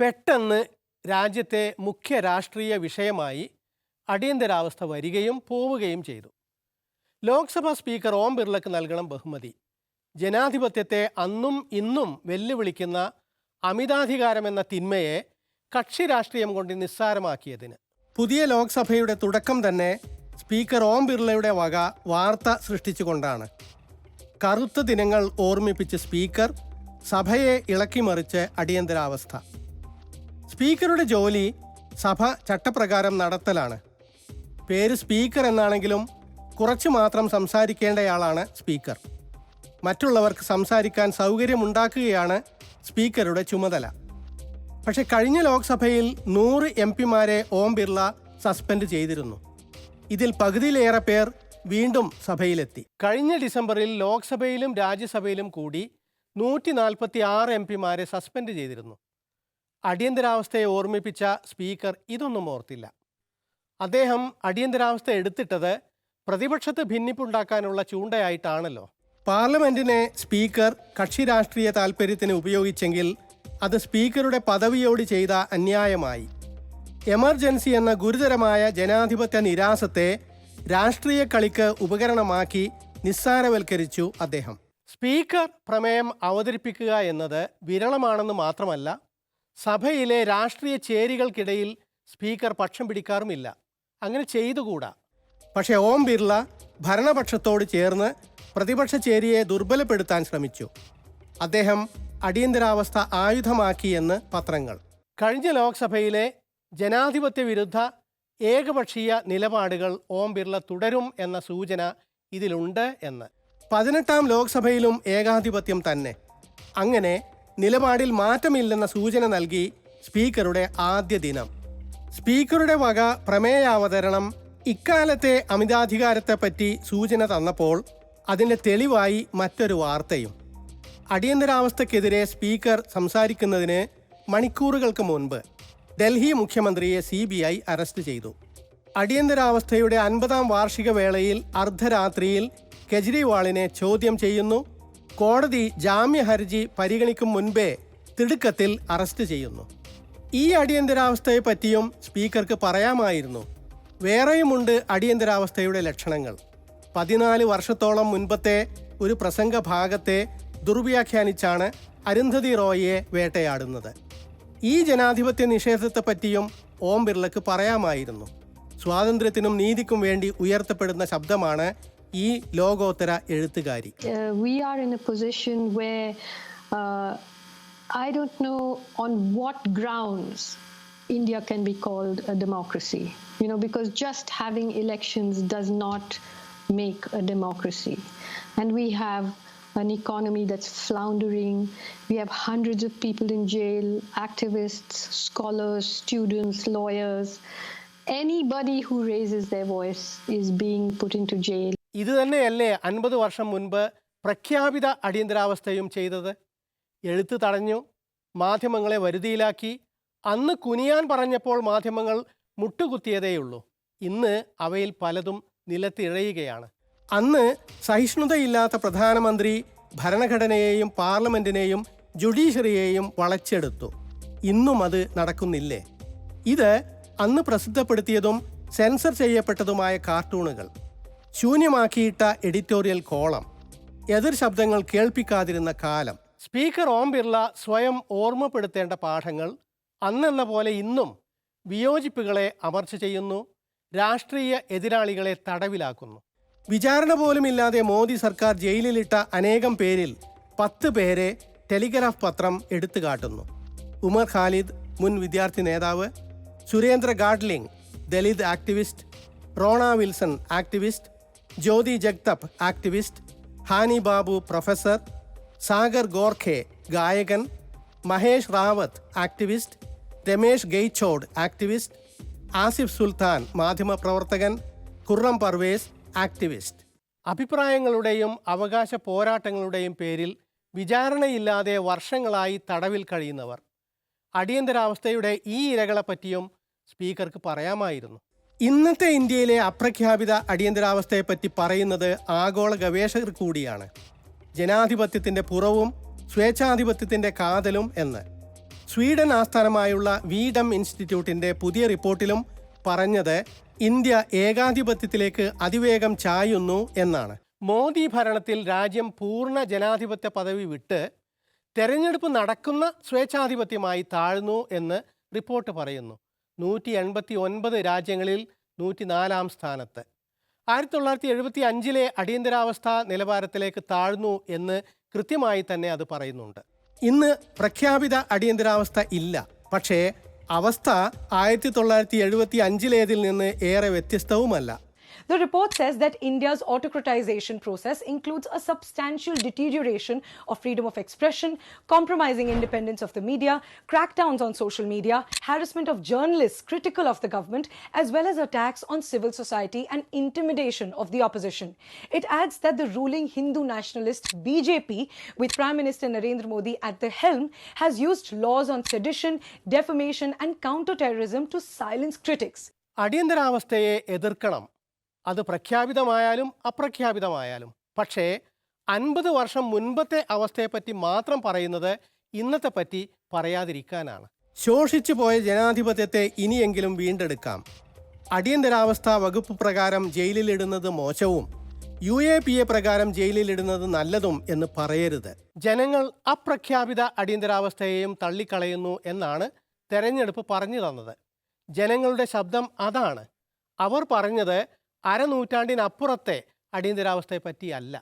പെട്ടെന്ന് രാജ്യത്തെ മുഖ്യ രാഷ്ട്രീയ വിഷയമായി അടിയന്തരാവസ്ഥ വരികയും പോവുകയും ചെയ്തു. ലോക്സഭാ സ്പീക്കർ ഓം ബിർളക്ക് നൽകണം ബഹുമതി. ജനാധിപത്യത്തെ അന്നും ഇന്നും വെല്ലുവിളിക്കുന്ന അമിതാധികാരമെന്ന തിന്മയെ കക്ഷി രാഷ്ട്രീയം കൊണ്ട് നിസ്സാരമാക്കിയതിന്. പുതിയ ലോക്സഭയുടെ തുടക്കം തന്നെ സ്പീക്കർ ഓം ബിർളയുടെ വക വാർത്ത സൃഷ്ടിച്ചുകൊണ്ടാണ്. കറുത്ത ദിനങ്ങൾ ഓർമ്മിപ്പിച്ച് സ്പീക്കർ സഭയെ ഇളക്കിമറിച്ച് അടിയന്തരാവസ്ഥ. സ്പീക്കറുടെ ജോലി സഭ ചട്ടപ്രകാരം നടത്തലാണ്. പേര് സ്പീക്കർ എന്നാണെങ്കിലും കുറച്ച് മാത്രം സംസാരിക്കേണ്ടയാളാണ് സ്പീക്കർ. മറ്റുള്ളവർക്ക് സംസാരിക്കാൻ സൗകര്യമുണ്ടാക്കുകയാണ് സ്പീക്കറുടെ ചുമതല. പക്ഷെ കഴിഞ്ഞ ലോക്സഭയിൽ നൂറ് എം പിമാരെ ഓം ബിർള സസ്പെൻഡ് ചെയ്തിരുന്നു. ഇതിൽ പകുതിയിലേറെ പേർ വീണ്ടും സഭയിലെത്തി. കഴിഞ്ഞ ഡിസംബറിൽ ലോക്സഭയിലും രാജ്യസഭയിലും കൂടി നൂറ്റി നാൽപ്പത്തി ആറ് എം പിമാരെ സസ്പെൻഡ് ചെയ്തിരുന്നു. അടിയന്തരാവസ്ഥയെ ഓർമ്മിപ്പിച്ച സ്പീക്കർ ഇതൊന്നും ഓർത്തില്ല. അദ്ദേഹം അടിയന്തരാവസ്ഥ എടുത്തിട്ടത് പ്രതിപക്ഷത്ത് ഭിന്നിപ്പുണ്ടാക്കാനുള്ള ചൂണ്ടയായിട്ടാണല്ലോ. പാർലമെന്റിനെ സ്പീക്കർ കക്ഷി രാഷ്ട്രീയ താൽപ്പര്യത്തിന് ഉപയോഗിച്ചെങ്കിൽ അത് സ്പീക്കറുടെ പദവിയോട് ചെയ്ത അന്യായമായി. എമർജൻസി എന്ന ഗുരുതരമായ ജനാധിപത്യ നിരാസത്തെ രാഷ്ട്രീയ കളിക്ക് ഉപകരണമാക്കി നിസ്സാരവൽക്കരിച്ചു അദ്ദേഹം. സ്പീക്കർ പ്രമേയം അവതരിപ്പിക്കുക എന്നത് വിരളമാണെന്ന് മാത്രമല്ല സഭയിലെ രാഷ്ട്രീയ ചേരികൾക്കിടയിൽ സ്പീക്കർ പക്ഷം പിടിക്കാറുമില്ല. അങ്ങനെ ചെയ്തുകൂടാ. പക്ഷേ ഓം ബിർള ഭരണപക്ഷത്തോട് ചേർന്ന് പ്രതിപക്ഷ ചേരിയെ ദുർബലപ്പെടുത്താൻ ശ്രമിച്ചു. അദ്ദേഹം അടിയന്തരാവസ്ഥ ആയുധമാക്കിയെന്ന് പത്രങ്ങൾ. കഴിഞ്ഞ ലോക്സഭയിലെ ജനാധിപത്യ വിരുദ്ധ ഏകപക്ഷീയ നിലപാടുകൾ ഓം ബിർള തുടരും എന്ന സൂചന ഇതിലുണ്ട് എന്ന്. പതിനെട്ടാം ലോക്സഭയിലും ഏകാധിപത്യം തന്നെ. അങ്ങനെ നിലപാടിൽ മാറ്റമില്ലെന്ന സൂചന നൽകി സ്പീക്കറുടെ ആദ്യ ദിനം. സ്പീക്കറുടെ വക പ്രമേയാവതരണം ഇക്കാലത്തെ അമിതാധികാരത്തെപ്പറ്റി സൂചന തന്നപ്പോൾ അതിന്റെ തെളിവായി മറ്റൊരു വാർത്തയും. അടിയന്തരാവസ്ഥക്കെതിരെ സ്പീക്കർ സംസാരിക്കുന്നതിന് മണിക്കൂറുകൾക്ക് മുൻപ് ഡൽഹി മുഖ്യമന്ത്രിയെ സി ബി ഐ അറസ്റ്റ് ചെയ്തു. അടിയന്തരാവസ്ഥയുടെ അൻപതാം വാർഷിക വേളയിൽ അർദ്ധരാത്രിയിൽ കെജ്രിവാളിനെ ചോദ്യം ചെയ്യുന്നു. കോടതി ജാമ്യ ഹർജി പരിഗണിക്കും മുൻപേ തിടുക്കത്തിൽ അറസ്റ്റ് ചെയ്യുന്നു. ഈ അടിയന്തരാവസ്ഥയെ പറ്റിയും സ്പീക്കർക്ക് പറയാമായിരുന്നു. വേറെയുമുണ്ട് അടിയന്തരാവസ്ഥയുടെ ലക്ഷണങ്ങൾ. പതിനാല് വർഷത്തോളം മുൻപത്തെ ഒരു പ്രസംഗ ഭാഗത്തെ ദുർവ്യാഖ്യാനിച്ചാണ് അരുന്ധതി റോയിയെ വേട്ടയാടുന്നത്. ഈ ജനാധിപത്യ നിഷേധത്തെ പറ്റിയും ഓം ബിർളക്ക് പറയാമായിരുന്നു. സ്വാതന്ത്ര്യത്തിനും നീതിക്കും വേണ്ടി ഉയർത്തപ്പെടുന്ന ശബ്ദമാണ് ഈ ലോകോത്തര എഴുത്തുകാരി uh, we are in a position where uh, I don't know on what grounds India can be called a democracy. You know, because just having elections does not make a democracy. And we have an economy that's floundering. We have hundreds of people in jail, activists, scholars, students, lawyers. Anybody who raises their voice is being put into jail. ഇത് തന്നെയല്ലേ അൻപത് വർഷം മുൻപ് പ്രഖ്യാപിത അടിയന്തരാവസ്ഥയും ചെയ്തത്? എഴുത്ത് തടഞ്ഞു മാധ്യമങ്ങളെ വരുതിയിലാക്കി. അന്ന് കുനിയാൻ പറഞ്ഞപ്പോൾ മാധ്യമങ്ങൾ മുട്ടുകുത്തിയതേയുള്ളൂ. ഇന്ന് അവയിൽ പലതും നിലത്തിഴയുകയാണ്. അന്ന് സഹിഷ്ണുതയില്ലാത്ത പ്രധാനമന്ത്രി ഭരണഘടനയെയും പാർലമെന്റിനെയും ജുഡീഷ്യറിയെയും വളച്ചെടുത്തു. ഇന്നും അത് നടക്കുന്നില്ലേ? ഇത് അന്ന് പ്രസിദ്ധപ്പെടുത്തിയതും സെൻസർ ചെയ്യപ്പെട്ടതുമായ കാർട്ടൂണുകൾ. ശൂന്യമാക്കിയിട്ട എഡിറ്റോറിയൽ കോളം എതിർ ശബ്ദങ്ങൾ കേൾപ്പിക്കാതിരുന്ന കാലം സ്പീക്കർ ഓം ബിർള സ്വയം ഓർമ്മപ്പെടുത്തേണ്ട പാഠങ്ങൾ അന്നെന്ന പോലെ ഇന്നും വിയോജിപ്പുകളെ അമർച്ച ചെയ്യുന്നു രാഷ്ട്രീയ എതിരാളികളെ തടവിലാക്കുന്നു. വിചാരണ പോലുമില്ലാതെ മോദി സർക്കാർ ജയിലിലിട്ട അനേകം പേരിൽ പത്ത് പേരെ ടെലിഗ്രാഫ് പത്രം എടുത്തു കാട്ടുന്നു. ഉമർ ഖാലിദ് മുൻ വിദ്യാർത്ഥി നേതാവ് Surendra Gadling Dalit activist Rona Wilson activist Jyoti Jagtap activist Hany Babu professor Sagar Gorkhe ഗായകൻ മഹേഷ് റാവത്ത് ആക്ടിവിസ്റ്റ് രമേഷ് ഗെയ്ച്ചോഡ് ആക്ടിവിസ്റ്റ് ആസിഫ് സുൽത്താൻ മാധ്യമപ്രവർത്തകൻ ഖുർറം പർവേസ് ആക്ടിവിസ്റ്റ്. അഭിപ്രായങ്ങളുടെയും അവകാശ പോരാട്ടങ്ങളുടെയും പേരിൽ വിചാരണയില്ലാതെ വർഷങ്ങളായി തടവിൽ കഴിയുന്നവർ. അടിയന്തരാവസ്ഥയുടെ ഈ ഇരകളെപ്പറ്റിയും സ്പീക്കർക്ക് പറയാമായിരുന്നു. ഇന്നത്തെ ഇന്ത്യയിലെ അപ്രഖ്യാപിത അടിയന്തരാവസ്ഥയെപ്പറ്റി പറയുന്നത് ആഗോള ഗവേഷകർ കൂടിയാണ്. ജനാധിപത്യത്തിന്റെ പുറവും സ്വേച്ഛാധിപത്യത്തിന്റെ കാതലും എന്ന്. സ്വീഡൻ ആസ്ഥാനമായുള്ള വീഡം ഇൻസ്റ്റിറ്റ്യൂട്ടിന്റെ പുതിയ റിപ്പോർട്ടിലും പറഞ്ഞത് ഇന്ത്യ ഏകാധിപത്യത്തിലേക്ക് അതിവേഗം ചായുന്നു എന്നാണ്. മോദി ഭരണത്തിൽ രാജ്യം പൂർണ ജനാധിപത്യ പദവി വിട്ട് തെരഞ്ഞെടുപ്പ് നടക്കുന്ന സ്വേച്ഛാധിപത്യമായി താഴ്ന്നു എന്ന് റിപ്പോർട്ട് പറയുന്നു. നൂറ്റി എൺപത്തി ഒൻപത് രാജ്യങ്ങളിൽ നൂറ്റിനാലാം സ്ഥാനത്ത്. ആയിരത്തി തൊള്ളായിരത്തി എഴുപത്തി അഞ്ചിലെ അടിയന്തരാവസ്ഥ നിലവാരത്തിലേക്ക് താഴ്ന്നു എന്ന് കൃത്യമായി തന്നെ അത് പറയുന്നുണ്ട്. ഇന്ന് പ്രഖ്യാപിത അടിയന്തരാവസ്ഥ ഇല്ല. പക്ഷേ അവസ്ഥ ആയിരത്തി തൊള്ളായിരത്തി എഴുപത്തി അഞ്ചിലേതിൽ നിന്ന് ഏറെ വ്യത്യസ്തവുമല്ല. The report says that India's autocratization process includes a substantial deterioration of freedom of expression, compromising independence of the media, crackdowns on social media, harassment of journalists critical of the government, as well as attacks on civil society and intimidation of the opposition. It adds that the ruling Hindu nationalist BJP, with Prime Minister Narendra Modi at the helm, has used laws on sedition, defamation, and counterterrorism to silence critics. അടിയന്തരാവസ്ഥയെ എതിർക്കണം അത് പ്രഖ്യാപിതമായാലും അപ്രഖ്യാപിതമായാലും. പക്ഷേ അൻപത് വർഷം മുൻപത്തെ അവസ്ഥയെപ്പറ്റി മാത്രം പറയുന്നത് ഇന്നത്തെ പറ്റി പറയാതിരിക്കാനാണ്. ശോഷിച്ചു പോയ ജനാധിപത്യത്തെ ഇനിയെങ്കിലും വീണ്ടെടുക്കാം. അടിയന്തരാവസ്ഥ വകുപ്പ് പ്രകാരം ജയിലിലിടുന്നത് മോശവും യു എ പി എ പ്രകാരം ജയിലിലിടുന്നത് നല്ലതും എന്ന് പറയരുത്. ജനങ്ങൾ അപ്രഖ്യാപിത അടിയന്തരാവസ്ഥയെയും തള്ളിക്കളയുന്നു എന്നാണ് തെരഞ്ഞെടുപ്പ് പറഞ്ഞു തന്നത്. ജനങ്ങളുടെ ശബ്ദം അതാണ്. അവർ പറഞ്ഞത് അരനൂറ്റാണ്ടിനപ്പുറത്തെ അടിയന്തരാവസ്ഥയെ പറ്റിയല്ല